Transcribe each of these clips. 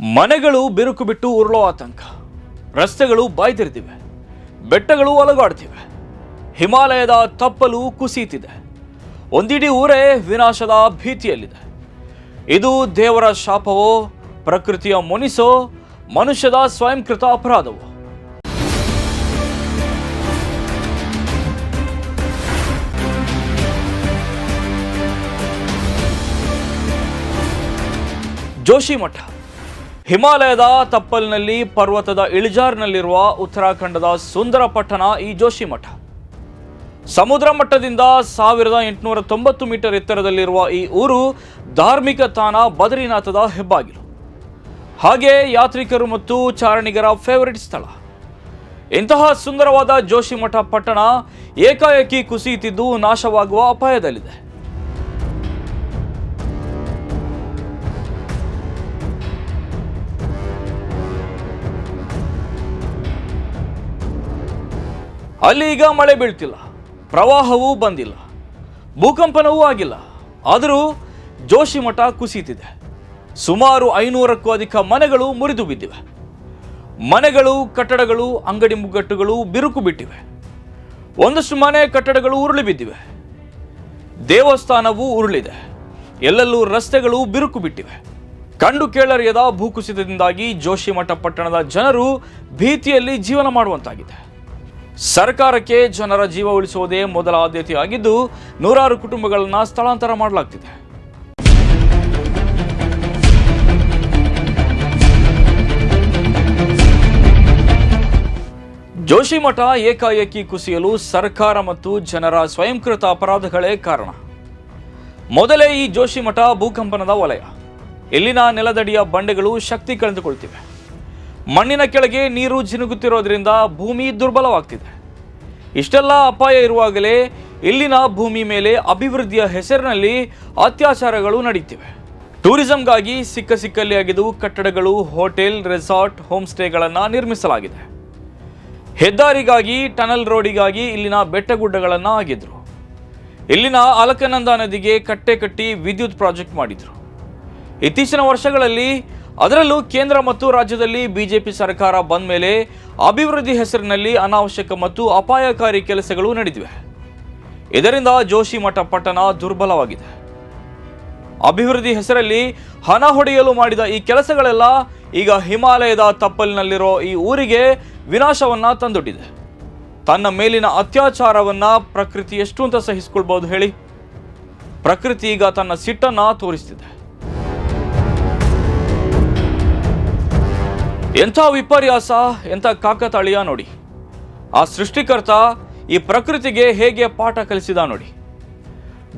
ಮನೆಗಳು ಬಿರುಕು ಬಿಟ್ಟು ಉರುಳೋ ಆತಂಕ. ರಸ್ತೆಗಳು ಬಾಯ್ದಿರ್ತಿವೆ ಬೆಟ್ಟಗಳು ಅಲಗಾಡ್ತಿವೆ ಹಿಮಾಲಯದ ತಪ್ಪಲು ಕುಸಿಯುತ್ತಿದೆ ಒಂದಿಡೀ ಊರೇ ವಿನಾಶದ ಭೀತಿಯಲ್ಲಿದೆ. ಇದು ದೇವರ ಶಾಪವೋ, ಪ್ರಕೃತಿಯ ಮುನಿಸೋ, ಮನುಷ್ಯದ ಸ್ವಯಂಕೃತ ಅಪರಾಧವೋ? ಜೋಶಿಮಠ ಹಿಮಾಲಯದ ತಪ್ಪಲಿನಲ್ಲಿ ಪರ್ವತದ ಇಳಿಜಾರಿನಲ್ಲಿರುವ ಉತ್ತರಾಖಂಡದ ಸುಂದರ ಪಟ್ಟಣ ಈ ಜೋಶಿಮಠ ಸಮುದ್ರ ಮಟ್ಟದಿಂದ ಸಾವಿರದ ಎಂಟುನೂರ ತೊಂಬತ್ತು ಮೀಟರ್ ಎತ್ತರದಲ್ಲಿರುವ ಈ ಊರು ಧಾರ್ಮಿಕ ತಾಣ ಬದರಿನಾಥದ ಹೆಬ್ಬಾಗಿಲು. ಹಾಗೆ ಯಾತ್ರಿಕರು ಮತ್ತು ಚಾರಣಿಗರ ಫೇವರಿಟ್ ಸ್ಥಳ. ಇಂತಹ ಸುಂದರವಾದ ಜೋಶಿಮಠ ಪಟ್ಟಣ ಏಕಾಏಕಿ ಕುಸಿಯುತ್ತಿದ್ದು ನಾಶವಾಗುವ ಅಪಾಯದಲ್ಲಿದೆ. ಅಲ್ಲಿ ಈಗ ಮಳೆ ಬೀಳ್ತಿಲ್ಲ, ಪ್ರವಾಹವೂ ಬಂದಿಲ್ಲ, ಭೂಕಂಪನವೂ ಆಗಿಲ್ಲ. ಆದರೂ ಜೋಶಿಮಠ ಕುಸಿಯುತ್ತಿದೆ. ಸುಮಾರು ಐನೂರಕ್ಕೂ ಅಧಿಕ ಮನೆಗಳು ಮುರಿದು ಬಿದ್ದಿವೆ. ಮನೆಗಳು, ಕಟ್ಟಡಗಳು, ಅಂಗಡಿ ಮುಗ್ಗಟ್ಟುಗಳು ಬಿರುಕು ಬಿಟ್ಟಿವೆ. ಒಂದಷ್ಟು ಮನೆ ಕಟ್ಟಡಗಳು ಉರುಳಿ ಬಿದ್ದಿವೆ. ದೇವಸ್ಥಾನವೂ ಉರುಳಿದೆ. ಎಲ್ಲೆಲ್ಲೂ ರಸ್ತೆಗಳು ಬಿರುಕು ಬಿಟ್ಟಿವೆ. ಕಂಡು ಕೇಳರಿಯದ ಭೂಕುಸಿತದಿಂದಾಗಿ ಜೋಶಿಮಠ ಪಟ್ಟಣದ ಜನರು ಭೀತಿಯಲ್ಲಿ ಜೀವನ ಮಾಡುವಂತಾಗಿದೆ. ಸರ್ಕಾರಕ್ಕೆ ಜನರ ಜೀವ ಉಳಿಸುವುದೇ ಮೊದಲ ಆದ್ಯತೆಯಾಗಿದ್ದು ನೂರಾರು ಕುಟುಂಬಗಳನ್ನು ಸ್ಥಳಾಂತರ ಮಾಡಲಾಗ್ತಿದೆ. ಜೋಶಿಮಠ ಏಕಾಏಕಿ ಕುಸಿಯಲು ಸರ್ಕಾರ ಮತ್ತು ಜನರ ಸ್ವಯಂಕೃತ ಅಪರಾಧಗಳೇ ಕಾರಣ. ಮೊದಲೇ ಈ ಜೋಶಿಮಠ ಭೂಕಂಪನದ ವಲಯ. ಇಲ್ಲಿನ ನೆಲದಡಿಯ ಬಂಡೆಗಳು ಶಕ್ತಿ ಕಳೆದುಕೊಳ್ತಿವೆ. ಮಣ್ಣಿನ ಕೆಳಗೆ ನೀರು ಜಿನುಗುತ್ತಿರೋದ್ರಿಂದ ಭೂಮಿ ದುರ್ಬಲವಾಗ್ತಿದೆ. ಇಷ್ಟೆಲ್ಲ ಅಪಾಯ ಇರುವಾಗಲೇ ಇಲ್ಲಿನ ಭೂಮಿ ಮೇಲೆ ಅಭಿವೃದ್ಧಿಯ ಹೆಸರಿನಲ್ಲಿ ಅತ್ಯಾಚಾರಗಳು ನಡೆಯುತ್ತಿವೆ ಟೂರಿಸಂಗಾಗಿ ಸಿಕ್ಕ ಸಿಕ್ಕಲ್ಲಿ ಆಗಿದ್ದು ಕಟ್ಟಡಗಳು, ಹೋಟೆಲ್, ರೆಸಾರ್ಟ್ ಹೋಮ್ ಸ್ಟೇಗಳನ್ನು ನಿರ್ಮಿಸಲಾಗಿದೆ. ಹೆದ್ದಾರಿಗಾಗಿ, ಟನಲ್ ರೋಡಿಗಾಗಿ ಇಲ್ಲಿನ ಬೆಟ್ಟಗುಡ್ಡಗಳನ್ನು ಆಗಿದ್ರು ಇಲ್ಲಿನ ಅಲಕನಂದ ನದಿಗೆ ಕಟ್ಟೆ ಕಟ್ಟಿ ವಿದ್ಯುತ್ ಪ್ರಾಜೆಕ್ಟ್ ಮಾಡಿದ್ರು. ಇತ್ತೀಚಿನ ವರ್ಷಗಳಲ್ಲಿ ಅದರಲ್ಲೂ ಕೇಂದ್ರ ಮತ್ತು ರಾಜ್ಯದಲ್ಲಿ ಬಿಜೆಪಿ ಸರ್ಕಾರ ಬಂದ ಮೇಲೆ ಅಭಿವೃದ್ಧಿ ಹೆಸರಿನಲ್ಲಿ ಅನಾವಶ್ಯಕ ಮತ್ತು ಅಪಾಯಕಾರಿ ಕೆಲಸಗಳು ನಡೆದಿವೆ. ಇದರಿಂದ ಜೋಶಿಮಠ ಪಟ್ಟಣ ದುರ್ಬಲವಾಗಿದೆ. ಅಭಿವೃದ್ಧಿ ಹೆಸರಲ್ಲಿ ಹಣ ಹೊಡೆಯಲು ಮಾಡಿದ ಈ ಕೆಲಸಗಳೆಲ್ಲ ಈಗ ಹಿಮಾಲಯದ ತಪ್ಪಲಿನಲ್ಲಿರೋ ಈ ಊರಿಗೆ ವಿನಾಶವನ್ನ ತಂದೊಡ್ಡಿದೆ. ತನ್ನ ಮೇಲಿನ ಅತ್ಯಾಚಾರವನ್ನ ಪ್ರಕೃತಿ ಎಷ್ಟು ಅಂತ ಸಹಿಸಿಕೊಳ್ಬಹುದು ಹೇಳಿ. ಪ್ರಕೃತಿ ಈಗ ತನ್ನ ಸಿಟ್ಟನ್ನ ತೋರಿಸ್ತಿದೆ. ಎಂಥ ವಿಪರ್ಯಾಸ, ಎಂಥ ಕಾಕತಾಳೀಯ ನೋಡಿ. ಆ ಸೃಷ್ಟಿಕರ್ತ ಈ ಪ್ರಕೃತಿಗೆ ಹೇಗೆ ಪಾಠ ಕಲಿಸಿದ ನೋಡಿ.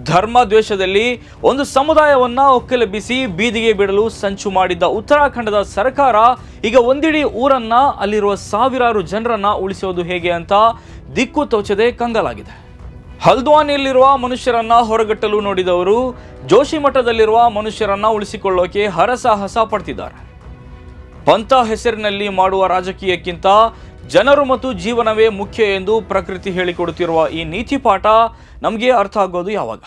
ಧರ್ಮ ದ್ವೇಷದಲ್ಲಿ ಒಂದು ಸಮುದಾಯವನ್ನ ಒಕ್ಕಲೆಬ್ಬಿಸಿ ಬೀದಿಗೆ ಬಿಡಲು ಸಂಚು ಮಾಡಿದ್ದ ಉತ್ತರಾಖಂಡದ ಸರ್ಕಾರ ಈಗ ಒಂದಿಡೀ ಊರನ್ನ ಅಲ್ಲಿರುವ ಸಾವಿರಾರು ಜನರನ್ನ ಉಳಿಸೋದು ಹೇಗೆ ಅಂತ ದಿಕ್ಕು ತೋಚದೆ ಕಂಗಲಾಗಿದೆ. ಹಲ್ದ್ವಾನಿಯಲ್ಲಿರುವ ಮನುಷ್ಯರನ್ನ ಹೊರಗಟ್ಟಲು ನೋಡಿದವರು ಜೋಶಿಮಠದಲ್ಲಿರುವ ಮನುಷ್ಯರನ್ನ ಉಳಿಸಿಕೊಳ್ಳೋಕೆ ಹರಸಾಹಸ ಪಡ್ತಿದ್ದಾರೆ. ಪಂಥ ಹೆಸರಿನಲ್ಲಿ ಮಾಡುವ ರಾಜಕೀಯಕ್ಕಿಂತ ಜನರು ಮತ್ತು ಜೀವನವೇ ಮುಖ್ಯ ಎಂದು ಪ್ರಕೃತಿ ಹೇಳಿಕೊಡುತ್ತಿರುವ ಈ ನೀತಿ ಪಾಠ ನಮಗೆ ಅರ್ಥ ಆಗೋದು ಯಾವಾಗ?